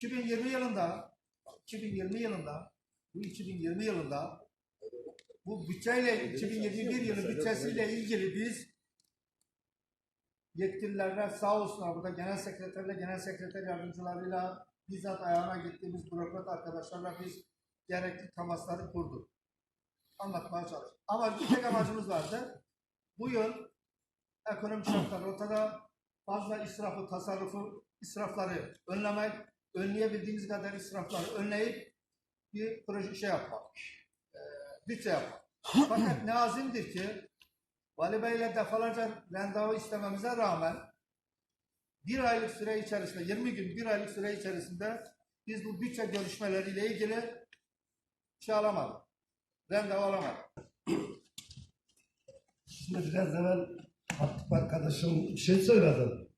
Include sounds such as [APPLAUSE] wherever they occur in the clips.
2020 yılında 2020 yılında bu 2020 yılında bu bütçeyle 2021 yılı bütçesiyle ilgili biz yetkililerle sağ olsunlar burada genel sekreterle genel sekreter yardımcılarıyla bizzat ayağına gittiğimiz bürokrat arkadaşlarla biz gerekli temasları kurduk. Anlatmaya çalıştık. Ama bir tek amacımız vardı. Bu yıl ekonomik şartlar ortada fazla israfı, tasarrufu, israfları önlemek, önleyebildiğimiz kadar israfları önleyip bir proje şey yapmak, e, bütçe yapmak. Fakat [CLEARS THROAT] ne azimdir ki Vali Bey ile defalarca randevu istememize rağmen bir aylık süre içerisinde, 20 gün, bir aylık süre içerisinde biz bu bütçe görüşmeleriyle ilgili şey alamadık. Randevu alamadık. Şimdi biraz evvel Hatip arkadaşım bir şey söyledi.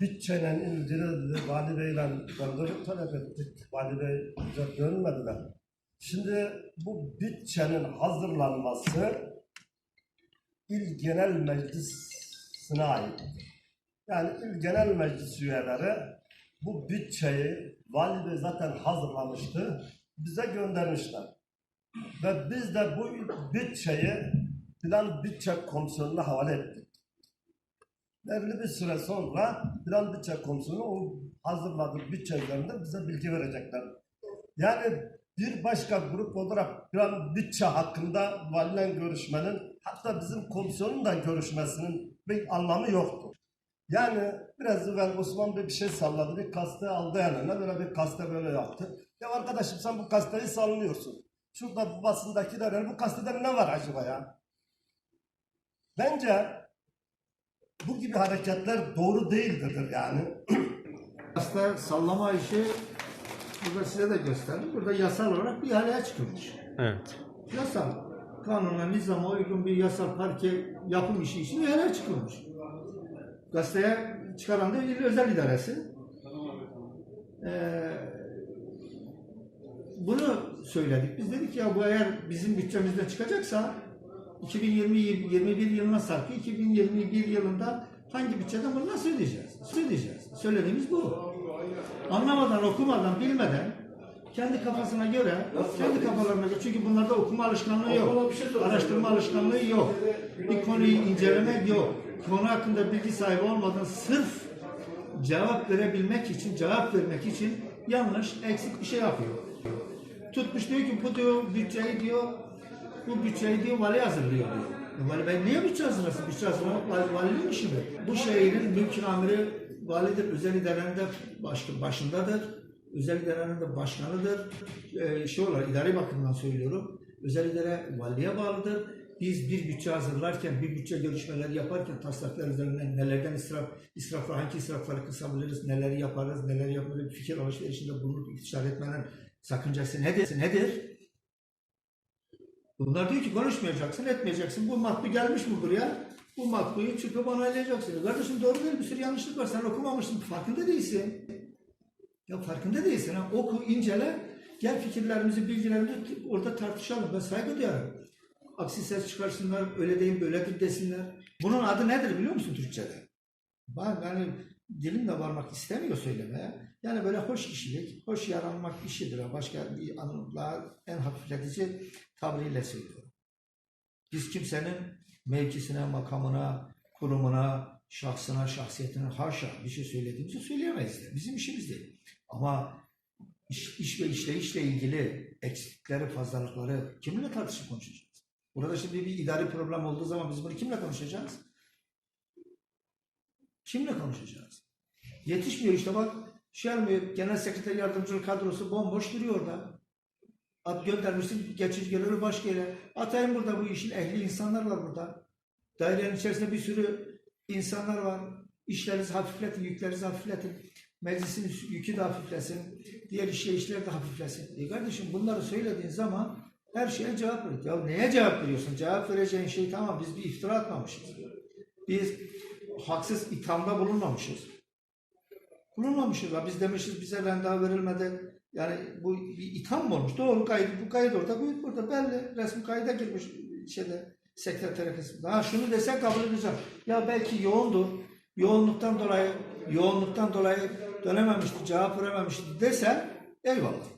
Bütçeyle ilgili dedi, Vali Bey'le randevu talep ettik. Vali Bey bize dönmedi de. Şimdi bu bütçenin hazırlanması İl Genel Meclisi'ne ait. Yani İl Genel Meclis üyeleri bu bütçeyi Vali Bey zaten hazırlamıştı. Bize göndermişler. Ve biz de bu bütçeyi Plan Bütçe Komisyonu'na havale ettik. Belirli bir süre sonra Plan Bütçe Komisyonu o hazırladığı bütçe üzerinde bize bilgi verecekler. Yani bir başka grup olarak plan bütçe hakkında valiyle görüşmenin hatta bizim komisyonun da görüşmesinin bir anlamı yoktu. Yani biraz evvel Osman Bey bir şey salladı. Bir kaste aldı eline böyle bir kaste böyle yaptı. Ya arkadaşım sen bu kasteyi sallıyorsun. Şurada basındakiler bu kastede ne var acaba ya? Bence bu gibi hareketler doğru değildir yani. Hasta sallama işi burada size de gösterdim. Burada yasal olarak bir ihaleye çıkılmış. Evet. Yasal. Kanuna, nizama uygun bir yasal parke yapım işi için ihaleye çıkılmış. Gazeteye çıkaran da il özel idaresi. Ee, bunu söyledik. Biz dedik ya bu eğer bizim bütçemizden çıkacaksa 2020-21 yılına sarkı 2021 yılında hangi bütçeden bunu nasıl ödeyeceğiz? Nasıl ödeyeceğiz? Söylediğimiz bu. Anlamadan, okumadan, bilmeden kendi kafasına göre, kendi kafalarına göre çünkü bunlarda okuma alışkanlığı yok. Araştırma alışkanlığı yok. Bir konuyu incelemek yok. Konu hakkında bilgi sahibi olmadan sırf cevap verebilmek için, cevap vermek için yanlış, eksik bir şey yapıyor. Tutmuş diyor ki bu diyor bütçeyi diyor bu bütçeyi diyor vali hazırlıyor diyor. Vali ben niye bütçe hazırlasın? Bütçe hazırlamak vali, valinin işi mi? Bu şehrin mülkün amiri validir, özel idarenin de baş, başındadır. Özel idarenin de başkanıdır. Ee, şey olarak idari bakımdan söylüyorum. Özel idare valiye bağlıdır. Biz bir bütçe hazırlarken, bir bütçe görüşmeleri yaparken taslaklar üzerinden nelerden israf, israflar, hangi israfları kısabiliriz, neleri yaparız, neler yaparız, fikir alışverişinde bulunup istişare etmenin sakıncası nedir? Nedir? Bunlar diyor ki konuşmayacaksın, etmeyeceksin. Bu matbu gelmiş mi buraya? Bu matbuyu çıkıp onaylayacaksın. Kardeşim doğru değil, bir sürü yanlışlık var. Sen okumamışsın, farkında değilsin. Ya farkında değilsin. Ha? Oku, incele, gel fikirlerimizi, bilgilerimizi orada tartışalım. Ben saygı duyarım. Aksi ses çıkarsınlar, öyle değil, böyledir desinler. Bunun adı nedir biliyor musun Türkçe'de? Ben yani dilim de varmak istemiyor söylemeye. Yani böyle hoş kişilik, hoş yaranmak işidir. Başka bir anlamda en hafifletici tabiriyle söylüyorum. Biz kimsenin mevkisine, makamına, kurumuna, şahsına, şahsiyetine haşa bir şey söylediğimizi söyleyemeyiz de. Bizim işimiz değil. Ama iş, iş ve işleyişle ilgili eksiklikleri, fazlalıkları kiminle tartışıp konuşacağız? Burada şimdi bir idari problem olduğu zaman biz bunu kimle konuşacağız? Kimle konuşacağız? Yetişmiyor işte bak Şermi Genel Sekreter Yardımcılık kadrosu bomboş duruyor orada. At göndermişsin geçici görevli başka yere. Atayım burada bu işin ehli insanlar var burada. Dairenin içerisinde bir sürü insanlar var. İşlerinizi hafifletin, yüklerinizi hafifletin. Meclisin yükü de hafiflesin. Diğer işleyişler de hafiflesin. E kardeşim bunları söylediğin zaman her şeye cevap ver. Ya neye cevap veriyorsun? Cevap vereceğin şey tamam biz bir iftira atmamışız. Biz haksız ithamda bulunmamışız. Bulunmamışız. Biz demişiz bize randevu verilmedi. Yani bu bir itham olmuş? Doğru kayıt, bu kayıt orada, bu burada belli. Resmi kayda girmiş şeyde sekreter kısmında. Ha şunu desen kabul edeceğim. Ya belki yoğundu. Yoğunluktan dolayı yoğunluktan dolayı dönememişti, cevap verememişti desen eyvallah.